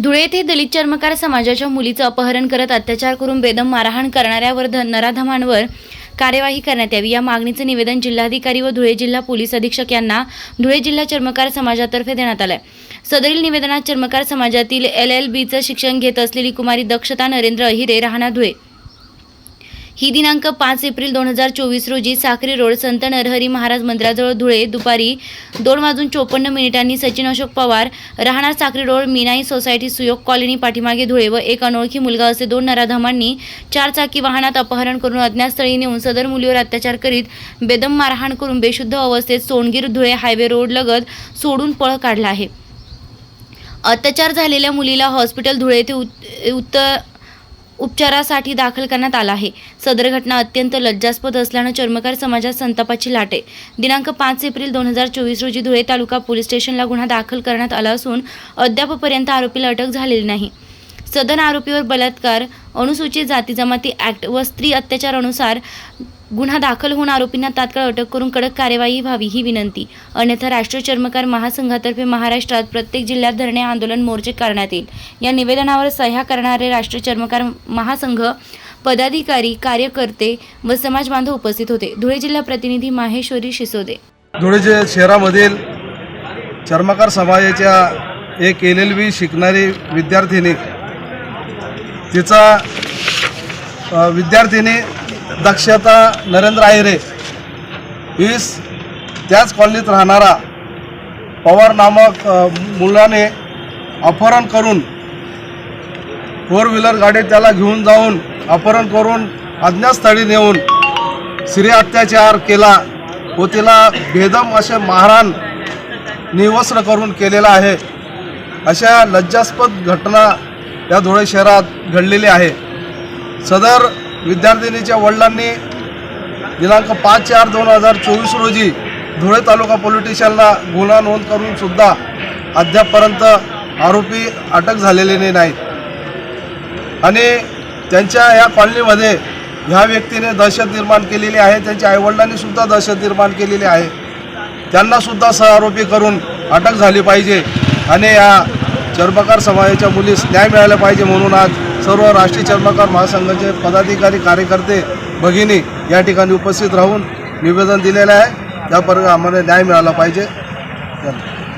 धुळे येथे दलित चर्मकार समाजाच्या मुलीचं अपहरण करत अत्याचार करून बेदम मारहाण करणाऱ्यावर ध नराधमांवर कार्यवाही करण्यात यावी. या मागणीचं निवेदन जिल्हाधिकारी व धुळे जिल्हा पोलीस अधीक्षक यांना धुळे जिल्हा चर्मकार समाजातर्फे देण्यात आलंय. सदरील निवेदनात चर्मकार समाजातील एल एल बीचं शिक्षण घेत असलेली कुमारी दक्षता नरेंद्र अहिरे राहणार धुळे. ही दिनांक पाच एप्रिल दोन हजार चोवीस रोजी साखरी रोड संत नरहरी महाराज मंदिराजवळ धुळे दुपारी दोन वाजून चोपन्न मिनिटांनी सचिन अशोक पवार राहणार Sakhri road Minai society Suyog colony पाठीमागे धुळे व एक अनोळखी मुलगा असे दोन नराधमांनी चार चाकी वाहनात अपहरण करून अज्ञातस्थळी नेऊन सदर मुलीवर अत्याचार करीत बेदम मारहाण करून बेशुद्ध अवस्थेत सोनगीर धुळे हायवे रोड लगत सोडून पळ काढला आहे. अत्याचार झालेल्या मुलीला हॉस्पिटल धुळे येथे उत- उत्तर उपचारासाठी दाखल करण्यात आला आहे. सदर घटना अत्यंत लज्जास्पद असल्यानं चर्मकार समाजात संतापाची लाट आहे. दिनांक पाच एप्रिल दोन हजार चोवीस रोजी धुळे तालुका पोलीस स्टेशनला गुन्हा दाखल करण्यात आला असून अद्यापपर्यंत आरोपीला अटक झालेली नाही. सदन आरोपीवर बलात्कार अनुसूचित जाती जमाती ॲक्ट व स्त्री अत्याचारानुसार गुन्हा दाखल होऊन आरोपींना तात्काळ अटक करून कडक कार्यवाही व्हावी ही विनंती. अन्यथा राष्ट्रीय चर्मकार महासंघातर्फे महाराष्ट्रात प्रत्येक जिल्ह्यात धरणे आंदोलन मोर्चे करण्यात येईल. या निवेदनावर सह्या करणारे राष्ट्रीय चर्मकार महासंघ पदाधिकारी कार्यकर्ते व समाज बांधव उपस्थित होते. धुळे जिल्हा प्रतिनिधी माहेश्वरी शिसोदे. धुळे शहरामधील चर्मकार समाजाच्या एक एल एल बी शिकणारी विद्यार्थिनी तिचा विद्यार्थिनी दक्षता नरेंद्र आहिरे हीच त्याच कॉलनीत राहणारा पवार नामक मुलाने अपहरण करून फोर व्हीलर गाडी त्याला घेऊन जाऊन अपहरण करून अज्ञातस्थळी नेऊन स्त्री अत्याचार केला व तिला बेदम असे महाराण निवस्त्र करून केलेला आहे. अशा लज्जास्पद घटना या धुळे शहरात घडलेली आहे. सदर विद्यार्थिनीच्या वडिलांनी दिनांक पाच चार दोन हजार चोवीस रोजी धुळे तालुका पोलिटिशनला गुन्हा नोंद करून सुद्धा अद्यापपर्यंत आरोपी अटक झालेले नाहीत आणि त्यांच्या या कॉलनीमध्ये ह्या व्यक्तीने दहशत निर्माण केलेली आहे त्यांच्या आईवडिलांनी सुद्धा दहशत निर्माण केलेली आहे. त्यांनासुद्धा सहआरोपी करून अटक झाली पाहिजे आणि या चर्मकार समाजाच्या मुलीस न्याय मिळाला पाहिजे म्हणून आज सर्व राष्ट्रीय चर्मकार महासंघाचे पदाधिकारी कार्यकर्ते भगिनी या ठिकाणी उपस्थित राहून निवेदन दिलेलं आहे. त्यापर्यंत आम्हाला न्याय मिळाला पाहिजे. धन्यवाद.